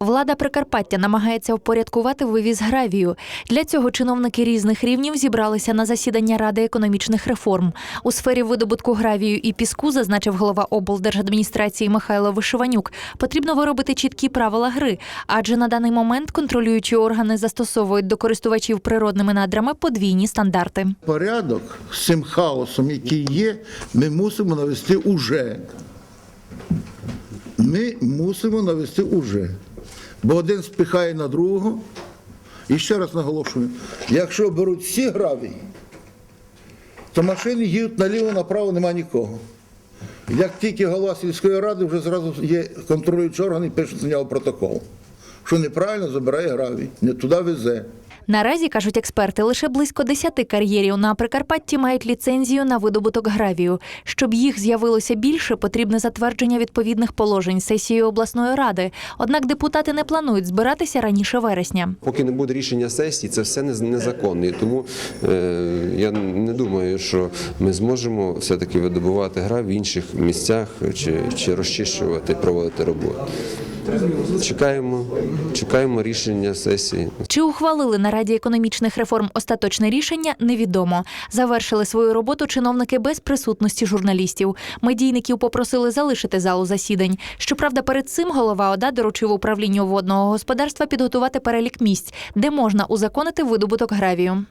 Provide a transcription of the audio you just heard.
Влада Прикарпаття намагається впорядкувати вивіз гравію. Для цього чиновники різних рівнів зібралися на засідання Ради економічних реформ. У сфері видобутку гравію і піску, зазначив голова облдержадміністрації Михайло Вишиванюк, потрібно виробити чіткі правила гри, адже на даний момент контролюючі органи застосовують до користувачів природними надрами подвійні стандарти. Порядок з цим хаосом, який є, ми мусимо навести уже. Ми мусимо навести уже. Бо один спихає на другого. І ще раз наголошую: якщо беруть всі гравії, то машини їдуть наліво, направо, нема нікого. Як тільки голова сільської ради, вже зразу є контролюючий орган і пишуть з нього протокол, що неправильно забирає гравій, не туди везе. Наразі кажуть експерти, лише близько 10 кар'єрів на Прикарпатті мають ліцензію на видобуток гравію. Щоб їх з'явилося більше, потрібне затвердження відповідних положень сесії обласної ради. Однак депутати не планують збиратися раніше вересня. Поки не буде рішення сесії, це все нез- незаконно. Тому е, я не думаю, що ми зможемо все-таки видобувати гра в інших місцях чи, чи розчищувати, проводити роботу. Чекаємо, чекаємо рішення сесії. Чи ухвалили на Раді економічних реформ остаточне рішення, невідомо. Завершили свою роботу чиновники без присутності журналістів. Медійників попросили залишити залу засідань. Щоправда, перед цим голова ОДА доручив управлінню водного господарства підготувати перелік місць, де можна узаконити видобуток гравію.